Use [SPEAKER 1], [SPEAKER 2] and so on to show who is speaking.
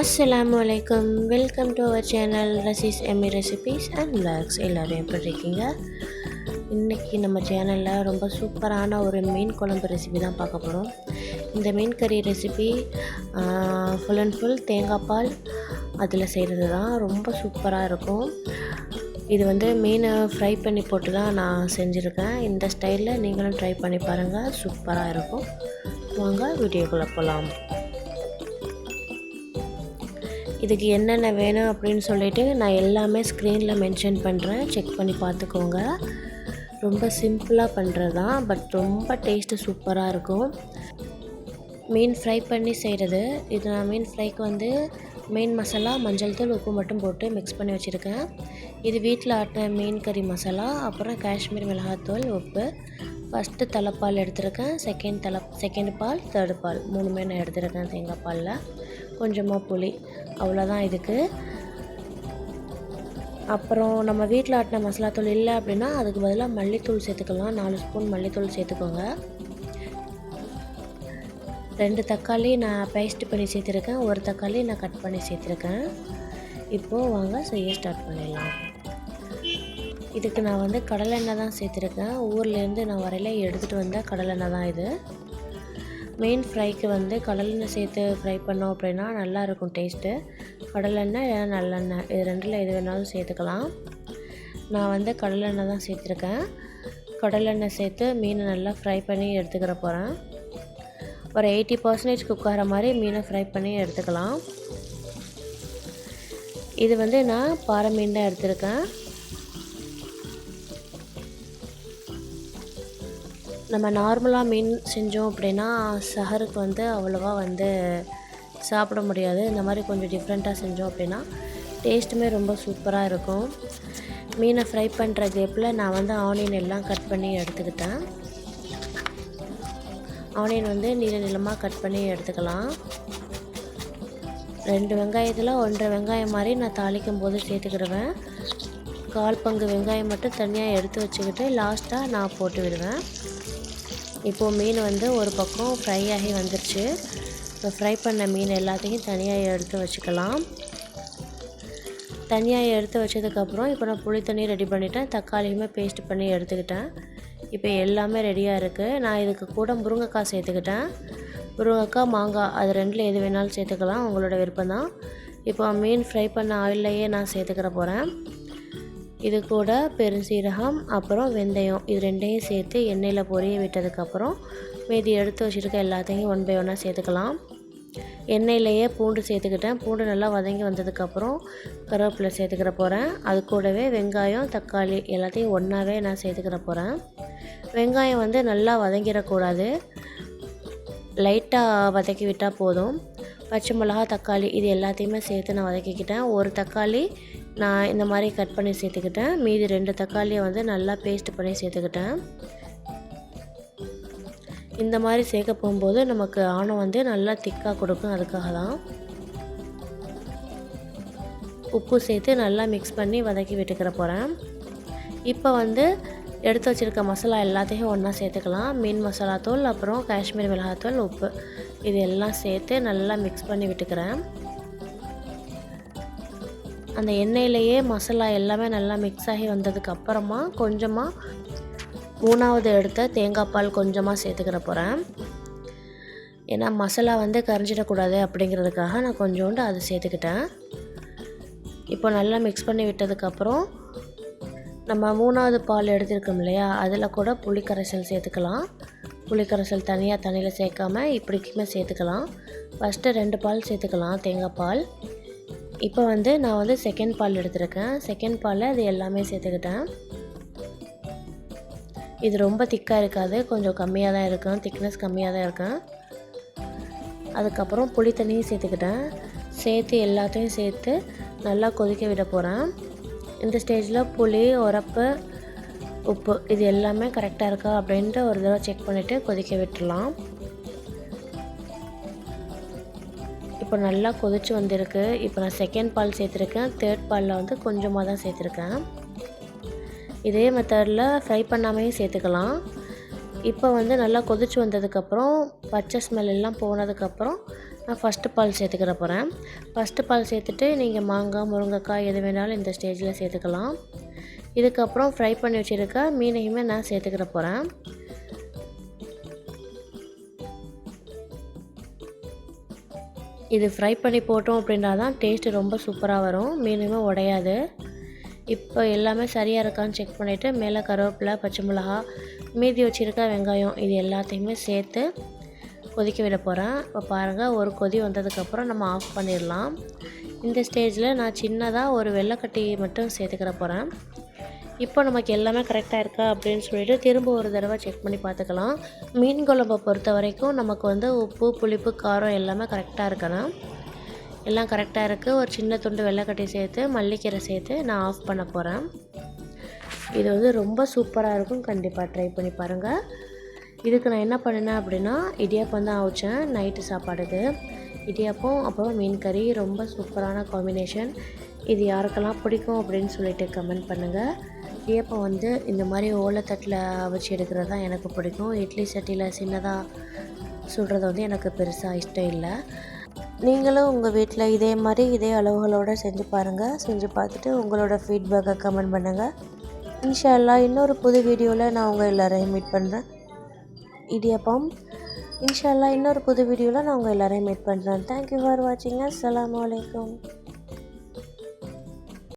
[SPEAKER 1] அஸ்லாம் வலைக்கம் welcome to our channel Razees Emmi recipes and blocks எல்லோரும் எப்படி இருக்கீங்க? இன்றைக்கி நம்ம சேனலில் ரொம்ப சூப்பரான ஒரு மீன் குழம்பு ரெசிபி தான் பார்க்க போகிறோம் இந்த மீன் கறி ரெசிபி ஃபுல் அண்ட் ஃபுல் தேங்காய் பால் அதில் செய்கிறது தான் ரொம்ப சூப்பராக இருக்கும். இது வந்து மீனை ஃப்ரை பண்ணி போட்டு தான் நான் செஞ்சுருக்கேன். இந்த ஸ்டைலில் நீங்களும் ட்ரை பண்ணி பாருங்கள் சூப்பராக இருக்கும். வாங்க வீடியோக்குள்ளே போகலாம் இதுக்கு என்னென்ன வேணும் அப்படின்னு சொல்லிட்டு நான் எல்லாமே ஸ்க்ரீனில் மென்ஷன் பண்ணுறேன் செக் பண்ணி பார்த்துக்கோங்க. ரொம்ப சிம்பிளாக பண்ணுறது தான். பட் ரொம்ப டேஸ்ட்டு சூப்பராக இருக்கும். மீன் ஃப்ரை பண்ணி செய்கிறது இது நான் மீன் ஃப்ரைக்கு வந்து மீன் மசாலா மஞ்சள் தூள் உப்பு மட்டும் போட்டு மிக்ஸ் பண்ணி வச்சுருக்கேன். இது வீட்டில் ஆட்டின மீன் கறி மசாலா அப்புறம் காஷ்மீர் மிளகாத்தூள் உப்பு. ஃபஸ்ட்டு தலைப்பால் எடுத்திருக்கேன். செகண்ட் தலை செகண்ட் பால் தேர்டு பால். மூணுமே நான் எடுத்திருக்கேன் தேங்காய் பாலில். கொஞ்சமாக புளி. அவ்வளோதான் இதுக்கு. அப்புறம் நம்ம வீட்டில் ஆட்டின மசாலாத்தூள் இல்லை அப்படின்னா அதுக்கு பதிலாக மல்லித்தூள் சேர்த்துக்கலாம். நாலு ஸ்பூன் மல்லித்தூள் சேர்த்துக்கோங்க. ரெண்டு தக்காளி நான் பேஸ்ட் பண்ணி சேர்த்துருக்கேன். ஒரு தக்காளி நான் கட் பண்ணி சேர்த்துருக்கேன். இப்போது வாங்க செய்ய ஸ்டார்ட் பண்ணிடலாம். இதுக்கு நான் வந்து கடலெண்ணெய் தான் சேர்த்துருக்கேன். ஊர்லேருந்து நான் வரையில் எடுத்துகிட்டு வந்த கடலெண்ணெய் தான் இது. மெயின் ஃப்ரைக்கு வந்து கடலெண்ணெய் சேர்த்து ஃப்ரை பண்ணோம் அப்படின்னா நல்லாயிருக்கும் டேஸ்ட்டு கடலெண்ணெய் இல்லைனா நல்லெண்ணெய் இது ரெண்டில் எது வேணாலும் சேர்த்துக்கலாம். நான் வந்து கடலெண்ணெய் தான் சேர்த்துருக்கேன். கடலெண்ணெய் சேர்த்து மீனை நல்லா ஃப்ரை பண்ணி எடுத்துக்கிற போகிறேன் ஒரு எயிட்டி பர்சன்டேஜ் குக் ஆகிற மாதிரி மீனை ஃப்ரை பண்ணி எடுத்துக்கலாம். இது வந்து நான் பாறை மீன் தான் எடுத்திருக்கேன். நம்ம நார்மலாக மீன் செஞ்சோம் அப்படின்னா சஹருக்கு வந்து அவ்வளோவா வந்து சாப்பிட முடியாது. இந்த மாதிரி கொஞ்சம் டிஃப்ரெண்ட்டாக செஞ்சோம் அப்படின்னா டேஸ்ட்டுமே ரொம்ப சூப்பராக இருக்கும். மீனை ஃப்ரை பண்ணுற கேப்பில் நான் வந்து ஆனியன் எல்லாம் கட் பண்ணி எடுத்துக்கிட்டேன். ஆனியன் வந்து நீள நீளமாக கட் பண்ணி எடுத்துக்கலாம். ரெண்டு வெங்காயத்தில் ஒன்றரை வெங்காயம் மாதிரி நான் தாளிக்கும் போது சேர்த்துக்கிடுவேன். கால் பங்கு வெங்காயம் மட்டும் தனியாக எடுத்து வச்சுக்கிட்டு லாஸ்ட்டாக நான் போட்டு விடுவேன் இப்போது மீன் வந்து ஒரு பக்கம் ஃப்ரை ஆகி வந்துருச்சு. இப்போ ஃப்ரை பண்ண மீன் எல்லாத்தையும் தனியாக எடுத்து வச்சுக்கலாம். தனியாக எடுத்து வச்சதுக்கப்புறம் இப்போ நான் புளி தண்ணி ரெடி பண்ணிட்டேன். தக்காளியுமே பேஸ்ட் பண்ணி எடுத்துக்கிட்டேன். இப்போ எல்லாமே ரெடியாக இருக்குது நான் இதுக்கு கூட முருங்கைக்காய் சேர்த்துக்கிட்டேன். முருங்கைக்காய் மாங்காய் அது ரெண்டில் எது வேணாலும் சேர்த்துக்கலாம். உங்களோட விருப்பம் தான் இப்போ மீன் ஃப்ரை பண்ண ஆயிலையே நான் சேர்த்துக்கிற போகிறேன் இது கூட பெருசீரகம் அப்புறம் வெந்தயம். இது ரெண்டையும் சேர்த்து எண்ணெயில் பொரிய விட்டதுக்கப்புறம் மீதி எடுத்து வச்சுருக்க எல்லாத்தையும் ஒன் பை ஒன்னாக சேர்த்துக்கலாம். எண்ணெயிலேயே பூண்டு சேர்த்துக்கிட்டேன். பூண்டு நல்லா வதங்கி வந்ததுக்கப்புறம் கருவேப்பிலை சேர்த்துக்கிற போகிறேன் அது கூடவே வெங்காயம் தக்காளி எல்லாத்தையும் ஒன்றாவே நான் சேர்த்துக்கிற போகிறேன் வெங்காயம் வந்து நல்லா வதங்கிடக்கூடாது. லைட்டாக வதக்கி விட்டால் போதும். பச்சை மிளகா தக்காளி இது எல்லாத்தையுமே சேர்த்து நான் வதக்கிக்கிட்டேன். ஒரு தக்காளி நான் இந்த மாதிரி கட் பண்ணி சேர்த்துக்கிட்டேன். மீதி ரெண்டு தக்காளியை வந்து நல்லா பேஸ்ட் பண்ணி சேர்த்துக்கிட்டேன். இந்த மாதிரி சேர்க்க போகும்போது நமக்கு ஆணம் வந்து நல்லா திக்காக கொடுக்கும். அதுக்காக தான் உப்பு சேர்த்து நல்லா மிக்ஸ் பண்ணி வதக்கி விட்டுக்கிற போகிறேன் இப்போ வந்து எடுத்து வச்சுருக்க மசாலா எல்லாத்தையும் ஒன்றா சேர்த்துக்கலாம். மீன் மசாலா தூள் அப்புறம் காஷ்மீர் மிளகாத்தூள் உப்பு. இது எல்லாம் சேர்த்து நல்லா மிக்ஸ் பண்ணி விட்டுக்கிறேன். அந்த எண்ணெயிலேயே மசாலா எல்லாமே நல்லா மிக்ஸ் ஆகி வந்ததுக்கப்புறமா கொஞ்சமாக மூணாவது எடுத்த தேங்காய் பால் கொஞ்சமாக சேர்த்துக்கிற போகிறேன் ஏன்னா மசாலா வந்து கரைஞ்சிடக்கூடாது அப்படிங்கிறதுக்காக நான் கொஞ்சோண்டு அதை சேர்த்துக்கிட்டேன். இப்போ நல்லா மிக்ஸ் பண்ணி விட்டதுக்கப்புறம் நம்ம மூணாவது பால் எடுத்துருக்கோம் இல்லையா? அதில் கூட புளிக்கரைசல் சேர்த்துக்கலாம். புளிக்கரைசல் தனியாக தண்ணியில் சேர்க்காம இப்படிக்குமே சேர்த்துக்கலாம். ஃபஸ்ட்டு ரெண்டு பால் சேர்த்துக்கலாம் தேங்காய் பால். இப்போ வந்து நான் வந்து செகண்ட் பால் எடுத்திருக்கேன். செகண்ட் பாலில் அது எல்லாமே சேர்த்துக்கிட்டேன். இது ரொம்ப திக்காக இருக்காது. கொஞ்சம் கம்மியாக தான் இருக்கும். திக்னஸ் கம்மியாக தான் இருக்கும். அதுக்கப்புறம் புளி தண்ணியும் சேர்த்துக்கிட்டேன். சேர்த்து எல்லாத்தையும் சேர்த்து நல்லா கொதிக்க விட போகிறேன் இந்த ஸ்டேஜில் புளி உரப்பு உப்பு இது எல்லாமே கரெக்டாக இருக்கா அப்படின்ட்டு ஒரு தடவை செக் பண்ணிவிட்டு கொதிக்க விட்டுடலாம். இப்போ நல்லா கொதிச்சு வந்திருக்கு. இப்போ நான் செகண்ட் பால் சேர்த்துருக்கேன். தேர்ட் பாலில் வந்து கொஞ்சமாக தான் சேர்த்துருக்கேன். இதே மெத்தடில் ஃப்ரை பண்ணாமையும் சேர்த்துக்கலாம். இப்போ வந்து நல்லா கொதிச்சு வந்ததுக்கப்புறம் பச்சை ஸ்மெல் எல்லாம் போனதுக்கப்புறம் நான் ஃபஸ்ட்டு பால் சேர்த்துக்கிற போகிறேன் ஃபஸ்ட்டு பால் சேர்த்துட்டு நீங்கள் மாங்காய் முருங்கைக்காய் எது வேணாலும் இந்த ஸ்டேஜில் சேர்த்துக்கலாம். இதுக்கப்புறம் ஃப்ரை பண்ணி வச்சுருக்க மீனையுமே நான் சேர்த்துக்கிற போகிறேன் இது ஃப்ரை பண்ணி போட்டோம் அப்படின்னா தான் டேஸ்ட்டு ரொம்ப சூப்பராக வரும். மீனுமே உடையாது. இப்போ எல்லாமே சரியாக இருக்கான்னு செக் பண்ணிவிட்டு மேலே கருவேப்பிலை பச்சை மிளகா மீதி வச்சுருக்க வெங்காயம் இது எல்லாத்தையுமே சேர்த்து கொதிக்க விட போகிறேன் இப்போ பாருங்கள் ஒரு கொதி வந்ததுக்கப்புறம் நம்ம ஆஃப் பண்ணிடலாம். இந்த ஸ்டேஜில் நான் சின்னதாக ஒரு வெள்ளைக்கட்டி மட்டும் சேர்த்துக்கிற போகிறேன் இப்போ நமக்கு எல்லாமே கரெக்டாக இருக்கா அப்படின்னு சொல்லிட்டு திரும்ப ஒரு தடவை செக் பண்ணி பார்த்துக்கலாம். மீன் குழம்பை பொறுத்த வரைக்கும் நமக்கு வந்து உப்பு புளிப்பு காரம் எல்லாமே கரெக்டாக இருக்கணும். எல்லாம் கரெக்டாக இருக்குது ஒரு சின்ன துண்டு வெள்ளைக்கட்டி சேர்த்து மல்லிக்கீரை சேர்த்து நான் ஆஃப் பண்ண போகிறேன் இது வந்து ரொம்ப சூப்பராக இருக்கும். கண்டிப்பாக ட்ரை பண்ணி பாருங்கள் இதுக்கு நான் என்ன பண்ணினேன் அப்படின்னா இடியாப்பம் தான் அவிச்சேன் நைட்டு சாப்பாடுக்கு இடியாப்பம் அப்புறம் மீன் கறி ரொம்ப சூப்பரான காம்பினேஷன் இது யாருக்கெல்லாம் பிடிக்கும் அப்படின்னு சொல்லிட்டு கமெண்ட் பண்ணுங்கள் இடியாப்பம் வந்து இந்த மாதிரி ஓலைத்தட்டில் அவிச்சு எடுக்கிறது தான் எனக்கு பிடிக்கும். இட்லி சட்டியில் சின்னதாக சுடுறது வந்து எனக்கு பெருசாக இஷ்டம் இல்லை. நீங்களும் உங்கள் வீட்டில் இதே மாதிரி இதே அளவுகளோடு செஞ்சு பாருங்கள் செஞ்சு பார்த்துட்டு உங்களோட ஃபீட்பேக்கை கமெண்ட் பண்ணுங்கள் இன்ஷா அல்லாஹ் இன்னொரு புது வீடியோவில் நான் உங்கள் எல்லோரையும் மீட் பண்ணுறேன் இடியப்பம். இன்ஷா அல்லாஹ் இன்னொரு புது வீடியோவில் நான் உங்கள் எல்லோரையும் மீட் பண்ணுறேன் தேங்க்யூ ஃபார் வாட்சிங் அஸ்லாம் வலைக்கம்